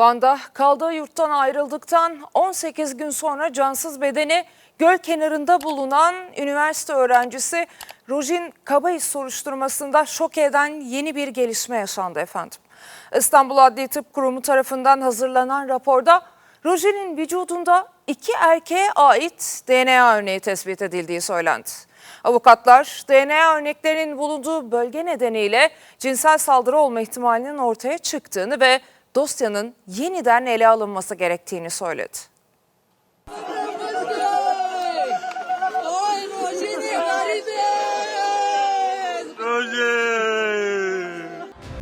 Van'da kaldığı yurttan ayrıldıktan 18 gün sonra cansız bedeni göl kenarında bulunan üniversite öğrencisi Rojin Kabayis soruşturmasında şok eden yeni bir gelişme yaşandı efendim. İstanbul Adli Tıp Kurumu tarafından hazırlanan raporda Rojin'in vücudunda iki erkeğe ait DNA örneği tespit edildiği söylendi. Avukatlar DNA örneklerinin bulunduğu bölge nedeniyle cinsel saldırı olma ihtimalinin ortaya çıktığını ve dosyanın yeniden ele alınması gerektiğini söyledi.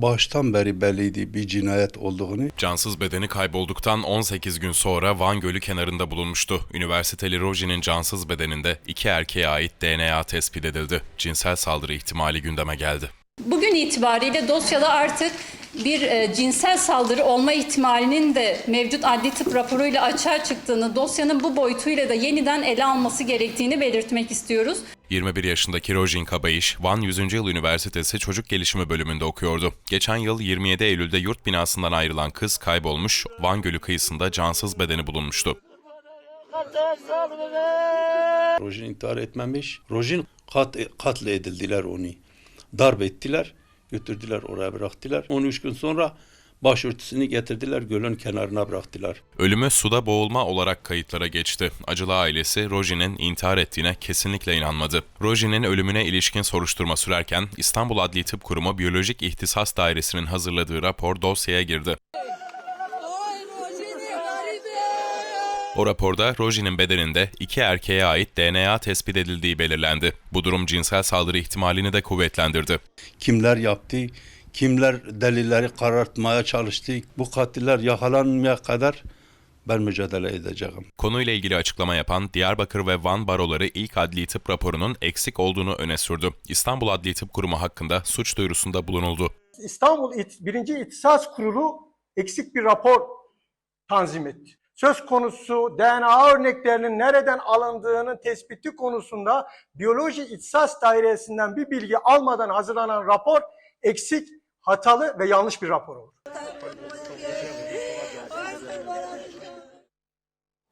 Baştan beri belliydi bir cinayet olduğunu. Cansız bedeni kaybolduktan 18 gün sonra Van Gölü kenarında bulunmuştu. Üniversiteli Roji'nin cansız bedeninde iki erkeğe ait DNA tespit edildi. Cinsel saldırı ihtimali gündeme geldi. Bugün itibariyle dosyada artık bir e, cinsel saldırı olma ihtimalinin de mevcut adli tıp raporuyla açığa çıktığını, dosyanın bu boyutuyla da yeniden ele alması gerektiğini belirtmek istiyoruz. 21 yaşındaki Rojin Kabayiş, Van 100. Yıl Üniversitesi Çocuk Gelişimi bölümünde okuyordu. Geçen yıl 27 Eylül'de yurt binasından ayrılan kız kaybolmuş, Van Gölü kıyısında cansız bedeni bulunmuştu. Rojin intihar etmemiş. Rojin kat, katledildiler onu. Darp ettiler. Götürdüler oraya bıraktılar. 13 gün sonra başörtüsünü getirdiler gölün kenarına bıraktılar. Ölümü suda boğulma olarak kayıtlara geçti. Acılı ailesi Rojin'in intihar ettiğine kesinlikle inanmadı. Rojin'in ölümüne ilişkin soruşturma sürerken İstanbul Adli Tıp Kurumu Biyolojik İhtisas Dairesi'nin hazırladığı rapor dosyaya girdi. O raporda Rojin'in bedeninde iki erkeğe ait DNA tespit edildiği belirlendi. Bu durum cinsel saldırı ihtimalini de kuvvetlendirdi. Kimler yaptı? Kimler delilleri karartmaya çalıştı? Bu katiller yakalanmaya kadar ben mücadele edeceğim. Konuyla ilgili açıklama yapan Diyarbakır ve Van baroları ilk adli tıp raporunun eksik olduğunu öne sürdü. İstanbul Adli Tıp Kurumu hakkında suç duyurusunda bulunuldu. İstanbul İt- 1. İhtisas Kurulu eksik bir rapor tanzim etti. Söz konusu DNA örneklerinin nereden alındığının tespiti konusunda Biyoloji İhtisas Dairesi'nden bir bilgi almadan hazırlanan rapor eksik, hatalı ve yanlış bir rapor olur.